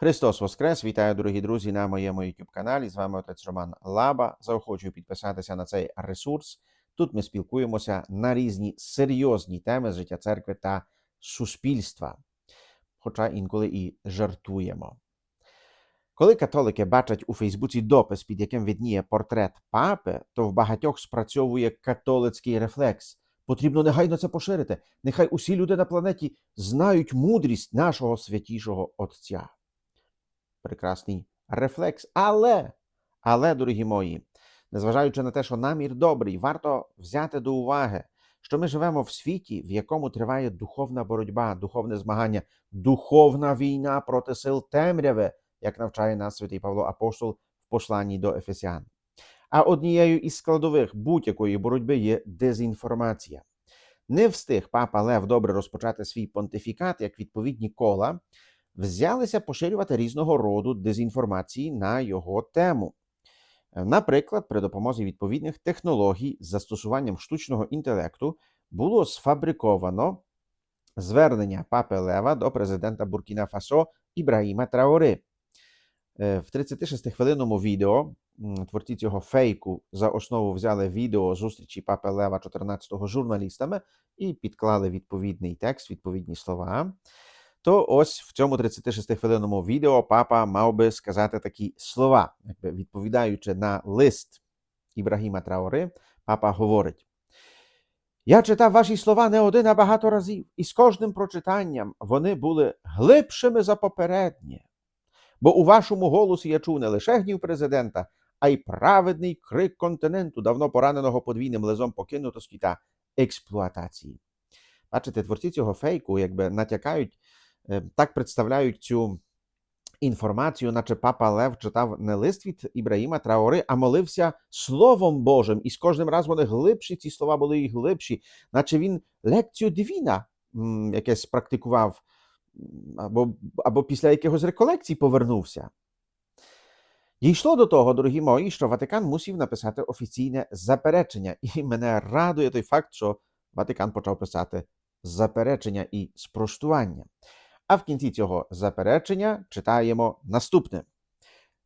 Христос Воскрес! Вітаю, дорогі друзі, на моєму YouTube каналі. З вами отець Роман Лаба. Заохочую підписатися на цей ресурс. Тут ми спілкуємося на різні серйозні теми з життя церкви та суспільства, хоча інколи і жартуємо. Коли католики бачать у Фейсбуці допис, під яким відніє портрет папи, то в багатьох спрацьовує католицький рефлекс. Потрібно негайно це поширити. Нехай усі люди на планеті знають мудрість нашого святішого Отця. Прекрасний рефлекс. Але, але, дорогі мої, незважаючи на те, що намір добрий, варто взяти до уваги, що ми живемо в світі, в якому триває духовна боротьба, духовне змагання, духовна війна проти сил темряви, як навчає нас святий Павло Апостол в посланні до Ефесян. А однією із складових будь-якої боротьби є дезінформація. Не встиг папа Лев добре розпочати свій понтифікат, як відповідні кола взялися поширювати різного роду дезінформації на його тему. Наприклад, при допомозі відповідних технологій з застосуванням штучного інтелекту було сфабриковано звернення папи Лева до президента Буркіна Фасо Ібраїма Траори. Е, В 36-хвилинному відео творці цього фейку за основу взяли відео зустрічі папи Лева 14-го з журналістами і підклали відповідний текст, відповідні слова. То ось в цьому 36-хвилинному відео папа мав би сказати такі слова, якби відповідаючи на лист Ібрагіма Траори, папа говорить: Я читав ваші слова не один, а багато разів, і з кожним прочитанням вони були глибшими за попереднє. Бо у вашому голосі я чув не лише гнів президента, а й праведний крик континенту, давно пораненого подвійним лезом покинутості та експлуатації. Бачите, творці цього фейку якби натякають, так представляють цю інформацію, наче папа Лев читав не лист від Ібраїма Траори, а молився Словом Божим. І з кожним разом вони глибші, ці слова були і глибші, наче він лекцію дивіна якесь практикував, або, або після якихось реколекцій повернувся. Дійшло до того, дорогі мої, що Ватикан мусів написати офіційне заперечення, і мене радує той факт, що Ватикан почав писати заперечення і спростування. А в кінці цього заперечення читаємо наступне.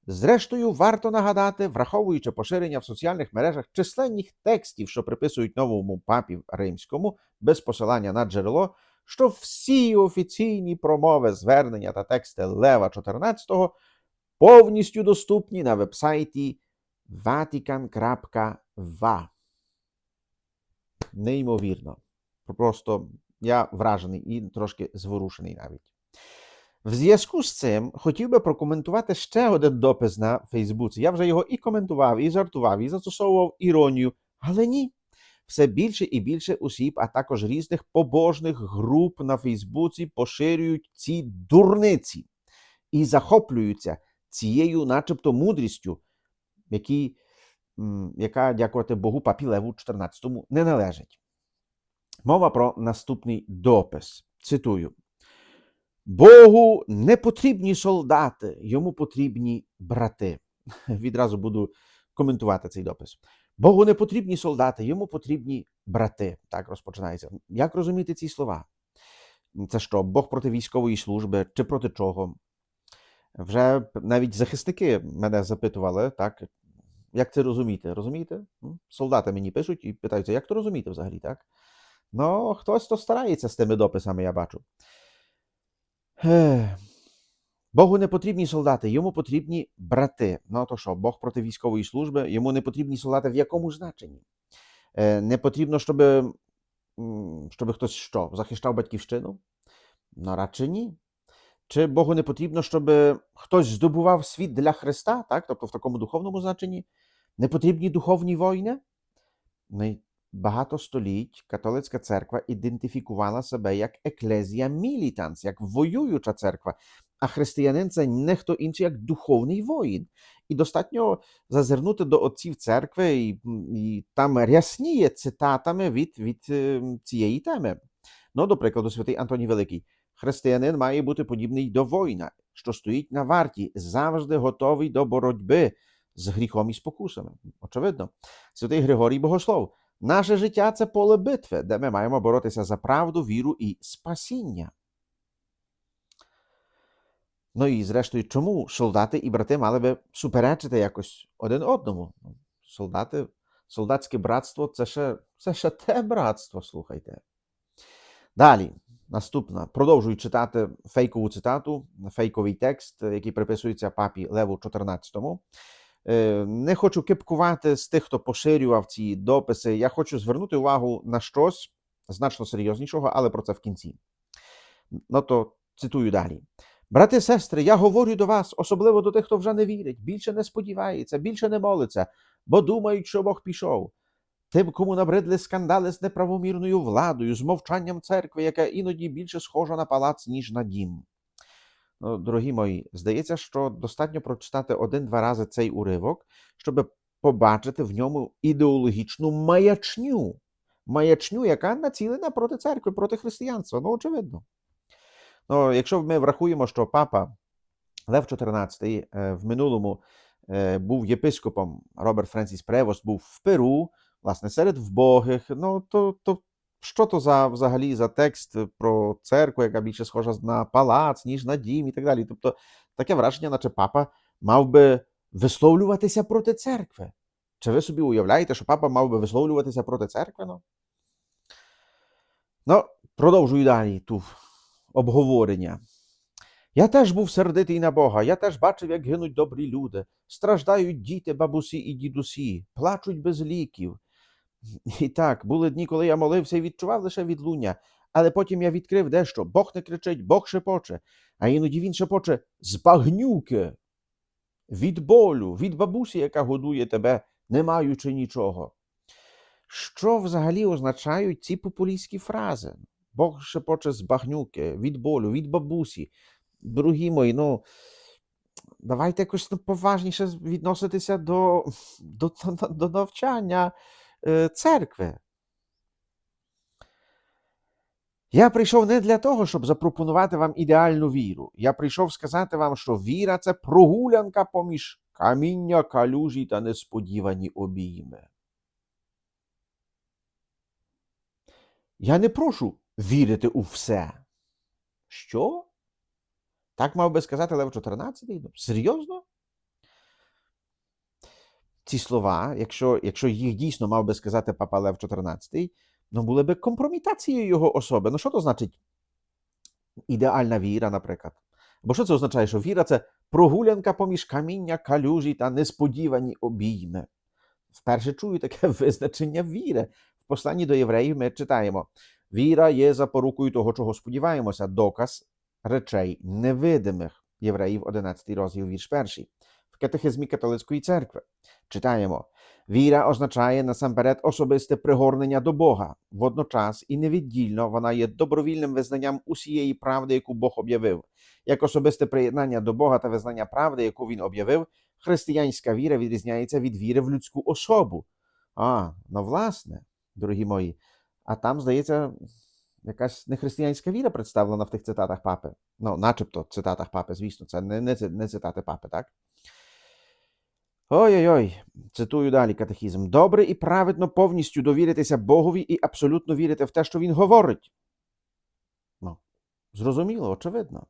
Зрештою, варто нагадати, враховуючи поширення в соціальних мережах численних текстів, що приписують новому папі римському, без посилання на джерело, що всі офіційні промови, звернення та тексти Лева XIV повністю доступні на вебсайті vatican.va. Неймовірно. Просто я вражений і трошки зворушений навіть. В зв'язку з цим хотів би прокоментувати ще один допис на Фейсбуці. Я вже його і коментував, і жартував, і застосовував іронію, але ні. Все більше і більше осіб, а також різних побожних груп на Фейсбуці поширюють ці дурниці і захоплюються цією, начебто, мудрістю, які, яка, дякувати Богу, папі Леву 14 не належить. Мова про наступний допис. Цитую: Богу не потрібні солдати, йому потрібні брати. Відразу буду коментувати цей допис. Богу не потрібні солдати, йому потрібні брати. Так розпочинається. Як розуміти ці слова? Це що, Бог проти військової служби чи проти чого? Вже навіть захисники мене запитували, так, як це розуміти? Розумієте? Солдати мені пишуть і питаються, як то розуміти взагалі, так? Ну, хтось то старається з тими дописами, я бачу. Богу не потрібні солдати, йому потрібні брати. Ну то що, Бог проти військової служби, йому не потрібні солдати в якому значенні? Е, не потрібно, щоб, щоб хтось що, захищав батьківщину? Ну, радше ні. Чи Богу не потрібно, щоб хтось здобував світ для Христа, так? тобто в такому духовному значенні? Не потрібні духовні війни? Багато століть католицька церква ідентифікувала себе як еклезія мілітанс, як воююча церква, а християнин це не хто інший, як духовний воїн. І достатньо зазирнути до отців церкви, і, і там рясніє цитатами від, від е, цієї теми. Ну, до прикладу, святий Антоній Великий. Християнин має бути подібний до воїна, що стоїть на варті, завжди готовий до боротьби з гріхом і спокусами. Очевидно, святий Григорій Богослов. Наше життя це поле битви, де ми маємо боротися за правду, віру і спасіння. Ну і зрештою, чому солдати і брати мали би суперечити якось один одному? Ну, солдати, Солдатське братство це ще, це ще те братство, слухайте. Далі, наступна, продовжую читати фейкову цитату, фейковий текст, який приписується папі Леву XIV. Не хочу кипкувати з тих, хто поширював ці дописи. Я хочу звернути увагу на щось значно серйознішого, але про це в кінці. Ну то цитую далі. Брати, сестри, я говорю до вас, особливо до тих, хто вже не вірить, більше не сподівається, більше не молиться, бо думають, що Бог пішов. Тим, кому набридли скандали з неправомірною владою, з мовчанням церкви, яка іноді більше схожа на палац, ніж на дім. Ну, дорогі мої, здається, що достатньо прочитати один-два рази цей уривок, щоб побачити в ньому ідеологічну маячню. Маячню, яка націлена проти церкви, проти християнства. Ну, очевидно. Ну, якщо ми врахуємо, що папа Лев XIV е, в минулому е, був єпископом, Роберт Френсіс Превост був в Перу, власне, серед вбогих, ну то, то що то за взагалі за текст про церкву, яка більше схожа на палац, ніж на дім і так далі. Тобто таке враження, наче папа мав би висловлюватися проти церкви. Чи ви собі уявляєте, що папа мав би висловлюватися проти церкви? Ну, ну продовжую далі ту обговорення. Я теж був сердитий на Бога, я теж бачив, як гинуть добрі люди, страждають діти, бабусі і дідусі, плачуть без ліків. І так, були дні, коли я молився і відчував лише відлуння, але потім я відкрив дещо. Бог не кричить, Бог шепоче, а іноді він шепоче з багнюки, від болю, від бабусі, яка годує тебе, не маючи нічого. Що взагалі означають ці популістські фрази? Бог шепоче з багнюки, від болю, від бабусі. Дорогі мої, ну давайте якось ну, поважніше відноситися до, до, до, до навчання церкви. Я прийшов не для того, щоб запропонувати вам ідеальну віру. Я прийшов сказати вам, що віра це прогулянка поміж каміння, калюжі та несподівані обійми. Я не прошу вірити у все. Що? Так мав би сказати Лев 14? Ну, серйозно? Ці слова, якщо, якщо їх дійсно мав би сказати папа Лев 14, ну були би компрометацією його особи. Ну, що то значить ідеальна віра, наприклад? Бо що це означає, що віра це прогулянка поміж каміння, калюжі та несподівані обійми. Вперше чую таке визначення віри. В посланні до євреїв ми читаємо: віра є запорукою того, чого сподіваємося, доказ речей невидимих. Євреїв 11 розділ вірш 1. Катехизмі католицької церкви читаємо: віра означає насамперед особисте пригорнення до Бога. Водночас і невіддільно вона є добровільним визнанням усієї правди, яку Бог об'явив. Як особисте приєднання до Бога та визнання правди, яку він об'явив, християнська віра відрізняється від віри в людську особу. А, ну власне, дорогі мої, а там, здається, якась нехристиянська віра представлена в тих цитатах папи. Ну, начебто цитатах папи, звісно, це не, не, не цитати папи, так? Ой-ой-ой, цитую далі катехізм. Добре і праведно повністю довіритися Богові і абсолютно вірити в те, що Він говорить. Ну, зрозуміло, очевидно.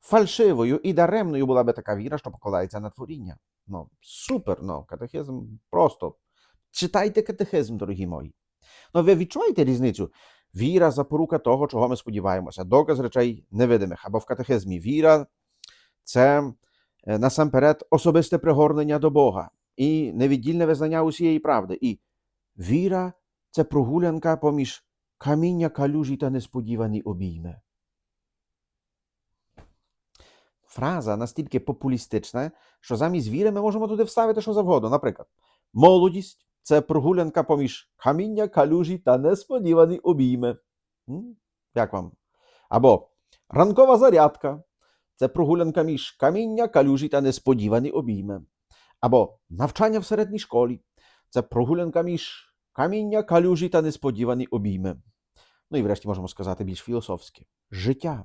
Фальшивою і даремною була би така віра, що покладається на творіння. Ну, супер, ну, катехизм просто. Читайте катехизм, дорогі мої. Ну, ви відчуваєте різницю? Віра запорука того, чого ми сподіваємося, доказ речей невидимих. Або в катехизмі віра це насамперед особисте пригорнення до Бога і невіддільне визнання усієї правди. І віра це прогулянка поміж каміння, калюжі та несподівані обійми. Фраза настільки популістична, що замість віри ми можемо туди вставити що завгодно. Наприклад, молодість це прогулянка поміж каміння, калюжі та несподівані обійми. Як вам? Або ранкова зарядка це прогулянка між каміння, калюжі та несподівані обійми. Або навчання в середній школі це прогулянка між каміння, калюжі та несподівані обійми. Ну і врешті можемо сказати більш філософське. Життя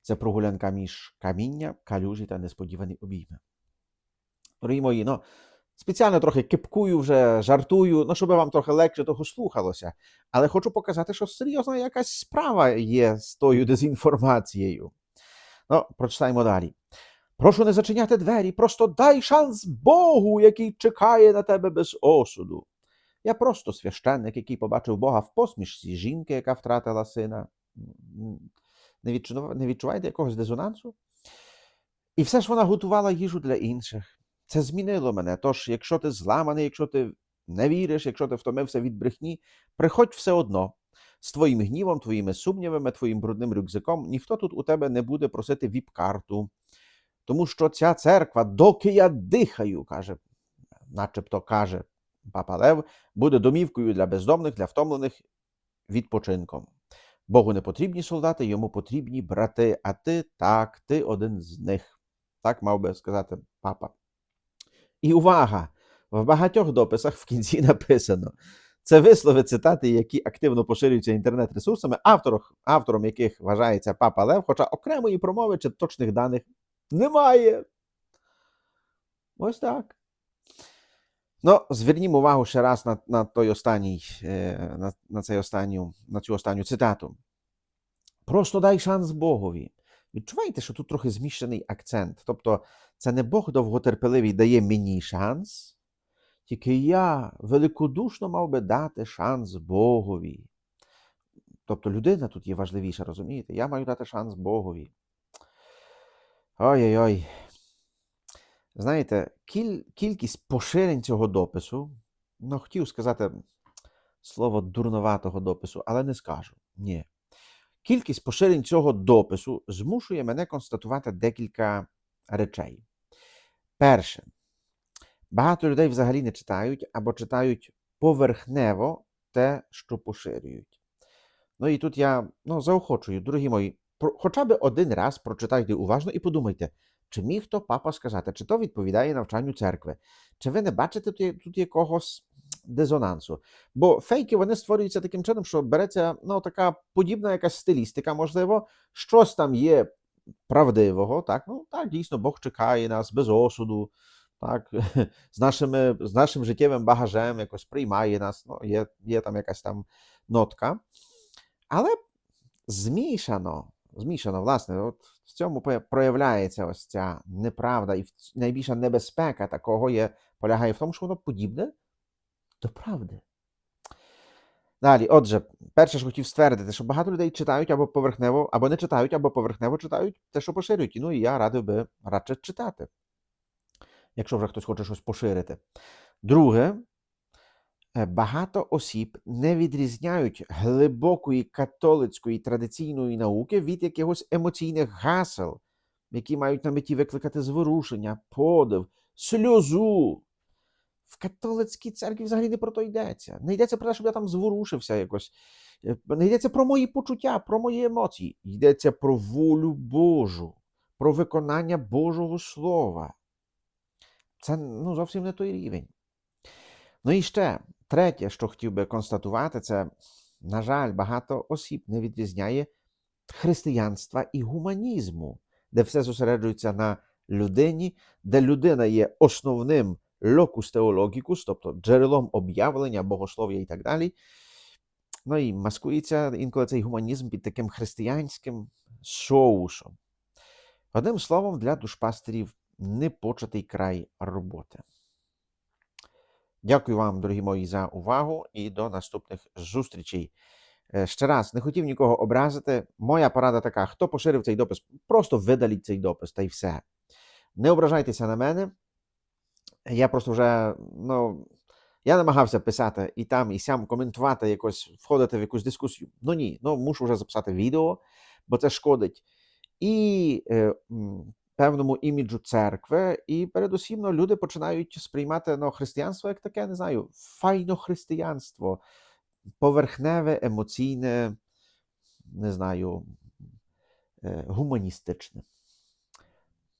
це прогулянка між каміння, калюжі та несподівані обійми. Дорогі мої, ну, спеціально трохи кипкую вже, жартую, ну, щоб вам трохи легше того слухалося. Але хочу показати, що серйозна якась справа є з тою дезінформацією. Ну, прочитаємо далі. Прошу не зачиняти двері, просто дай шанс Богу, який чекає на тебе без осуду. Я просто священник, який побачив Бога в посмішці жінки, яка втратила сина. Не, відчува... не відчуваєте якогось дизонансу? І все ж вона готувала їжу для інших. Це змінило мене. Тож, якщо ти зламаний, якщо ти не віриш, якщо ти втомився від брехні, приходь все одно. З твоїм гнівом, твоїми сумнівами, твоїм брудним рюкзаком, ніхто тут у тебе не буде просити віп-карту. Тому що ця церква, доки я дихаю, каже, начебто каже папа Лев, буде домівкою для бездомних, для втомлених відпочинком. Богу не потрібні солдати, йому потрібні брати, а ти так, ти один з них. Так мав би сказати папа. І увага! В багатьох дописах в кінці написано. Це вислови цитати, які активно поширюються інтернет-ресурсами, автором, автором яких вважається папа Лев, хоча окремої промови чи точних даних немає. Ось так. Ну, звернімо увагу ще раз на, на той останній, е, на, на, цей останню, на цю останню цитату. Просто дай шанс Богові. Відчуваєте, що тут трохи зміщений акцент. Тобто, це не Бог довготерпеливий дає мені шанс, тільки я великодушно мав би дати шанс Богові. Тобто людина тут є важливіша, розумієте? Я маю дати шанс Богові. Ой-ой-ой. Знаєте, кіль, кількість поширень цього допису, ну, хотів сказати слово дурноватого допису, але не скажу. Ні. Кількість поширень цього допису змушує мене констатувати декілька речей. Перше, багато людей взагалі не читають або читають поверхнево те, що поширюють. Ну і тут я ну, заохочую, дорогі мої, про, хоча б один раз прочитайте уважно і подумайте, чи міг то папа сказати, чи то відповідає навчанню церкви, чи ви не бачите тут, тут якогось дизонансу? Бо фейки вони створюються таким чином, що береться ну, така подібна якась стилістика, можливо, щось там є правдивого. Так, ну так, дійсно, Бог чекає нас без осуду, так, з, нашими, з нашим життєвим багажем якось приймає нас, ну, є, є там якась там нотка. Але змішано, змішано, власне, от в цьому проявляється ось ця неправда, і найбільша небезпека такого є, полягає в тому, що воно подібне до правди. Далі, отже, перше ж хотів ствердити, що багато людей читають або поверхнево, або не читають, або поверхнево читають те, що поширюють. Ну і я радив би радше читати, якщо вже хтось хоче щось поширити. Друге, Е, багато осіб не відрізняють глибокої католицької традиційної науки від якихось емоційних гасел, які мають на меті викликати зворушення, подив, сльозу. В католицькій церкві взагалі не про то йдеться. Не йдеться про те, щоб я там зворушився якось. Е, не йдеться про мої почуття, про мої емоції. Йдеться про волю Божу, про виконання Божого Слова. Це ну, зовсім не той рівень. Ну і ще Третє, що хотів би констатувати, це, на жаль, багато осіб не відрізняє християнства і гуманізму, де все зосереджується на людині, де людина є основним локус теологікус, тобто джерелом об'явлення, богослов'я і так далі. Ну і маскується інколи цей гуманізм під таким християнським соусом. Одним словом, для душпастерів непочатий край роботи. Дякую вам, дорогі мої, за увагу і до наступних зустрічей. Е, ще раз не хотів нікого образити. Моя порада така: хто поширив цей допис, просто видаліть цей допис та й все. Не ображайтеся на мене. Я просто вже, ну, я намагався писати і там, і сям коментувати, якось входити в якусь дискусію. Ну ні, ну мушу вже записати відео, бо це шкодить. І е, певному іміджу церкви, і передусім ну, люди починають сприймати ну, християнство як таке, не знаю, файно християнство, поверхневе, емоційне, не знаю, гуманістичне.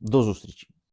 До зустрічі!